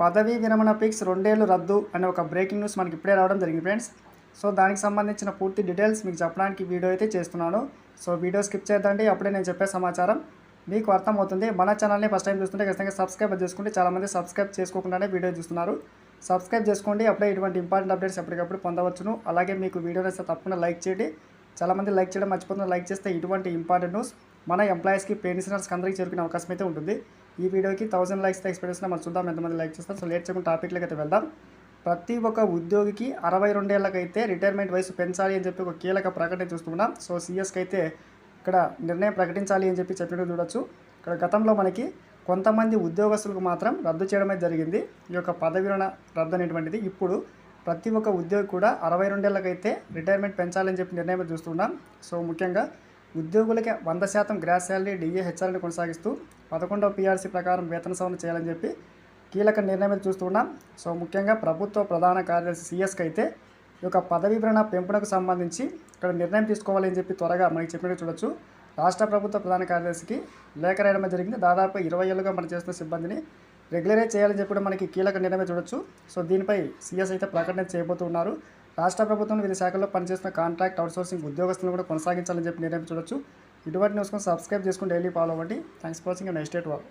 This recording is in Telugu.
పదవీ విరమణ పిక్స్ రెండేళ్ళు రద్దు అనే ఒక బ్రేకింగ్ న్యూస్ మనకి ఇప్పుడే రావడం జరిగింది ఫ్రెండ్స్. సో దానికి సంబంధించిన పూర్తి డీటెయిల్స్ మీకు చెప్పడానికి వీడియో అయితే చేస్తున్నాను. సో వీడియో స్కిప్ చేద్దండి అప్పుడే నేను చెప్పే సమాచారం మీకు అర్థమవుతుంది. మన ఛానల్ని ఫస్ట్ టైం చూస్తుంటే ఖచ్చితంగా సబ్స్క్రైబ్ చేసుకుంటే చాలామంది సబ్స్క్రైబ్ చేసుకోకుండానే వీడియో చూస్తున్నారు. సబ్స్క్రైబ్ చేసుకోండి అప్పుడే ఇటువంటి ఇంపార్టెంట్ అప్డేట్స్ ఎప్పటికప్పుడు పొందవచ్చును. అలాగే మీకు వీడియో నచ్చితే తప్పకుండా లైక్ చేయండి. చాలామంది లైక్ చేయడం మర్చిపోతున్నారు. లైక్ చేస్తే ఇటువంటి ఇంపార్టెంట్ న్యూస్ మన ఎంప్లాయీస్కి పెన్షనర్స్కి అందరికీ చేరుకునే అవకాశం అయితే ఉంటుంది. ఈ వీడియోకి థౌసండ్ లైక్స్ ఎక్స్పెక్ట్ చేసిన మనం చూద్దాం ఎంతమంది లైక్ చేస్తారు. సో లేట్ చేయకుండా టాపిక్లోకి అయితే వెళ్దాం. ప్రతి ఒక్క ఉద్యోగికి అరవై రెండేళ్ళకైతే రిటైర్మెంట్ వయసు పెంచాలి అని చెప్పి ఒక కీలక ప్రకటన చూస్తున్నాం. సో సీఎస్కి అయితే ఇక్కడ నిర్ణయం ప్రకటించాలి అని చెప్పి చెప్పినట్టు చూడొచ్చు. ఇక్కడ గతంలో మనకి కొంతమంది ఉద్యోగస్తులకు మాత్రం రద్దు చేయడమే జరిగింది. ఈ యొక్క పదవి రద్దు అనేటువంటిది ఇప్పుడు ప్రతి ఒక్క ఉద్యోగి కూడా అరవై రెండేళ్ళకైతే రిటైర్మెంట్ పెంచాలని చెప్పి నిర్ణయం చూస్తున్నాం. సో ముఖ్యంగా ఉద్యోగులకి వంద శాతం గ్రాస్ శాలరీ డిఏ హెచ్ఆర్ని కొనసాగిస్తూ పదకొండవ పీఆర్సీ ప్రకారం వేతన సవరణ చేయాలని చెప్పి కీలక నిర్ణయం చూస్తున్నాం సో ముఖ్యంగా ప్రభుత్వ ప్రధాన కార్యదర్శి సిఎస్కి అయితే ఈ యొక్క పదవీ పెంపునకు సంబంధించి ఇక్కడ నిర్ణయం తీసుకోవాలని చెప్పి త్వరగా మనకి చెప్పినట్టు చూడొచ్చు. రాష్ట్ర ప్రభుత్వ ప్రధాన కార్యదర్శికి లేఖ రాయడం జరిగింది. దాదాపు ఇరవై ఏళ్ళుగా మనం చేస్తున్న సిబ్బందిని రెగ్యులరైజ్ చేయాలని చెప్పి మనకి కీలక నిర్ణయం చూడొచ్చు. సో దీనిపై సీఎస్ అయితే ప్రకటన చేయబోతున్నారు రాష్ట్ర ప్రభుత్వం వివిధ శాఖల్లో పనిచేస్తున్న కాంట్రాక్ట్ అవుట్సోర్సింగ్ ఉద్యోగస్తులను కూడా కొనసాగించాలని చెప్పి నిర్ణయం చూడొచ్చు. ఇటువంటి న్యూస్ కోసం సబ్స్క్రైబ్ చేసుకుని డైలీ ఫాలో అవ్వండి. Thanks for watching next date వాళ్ళు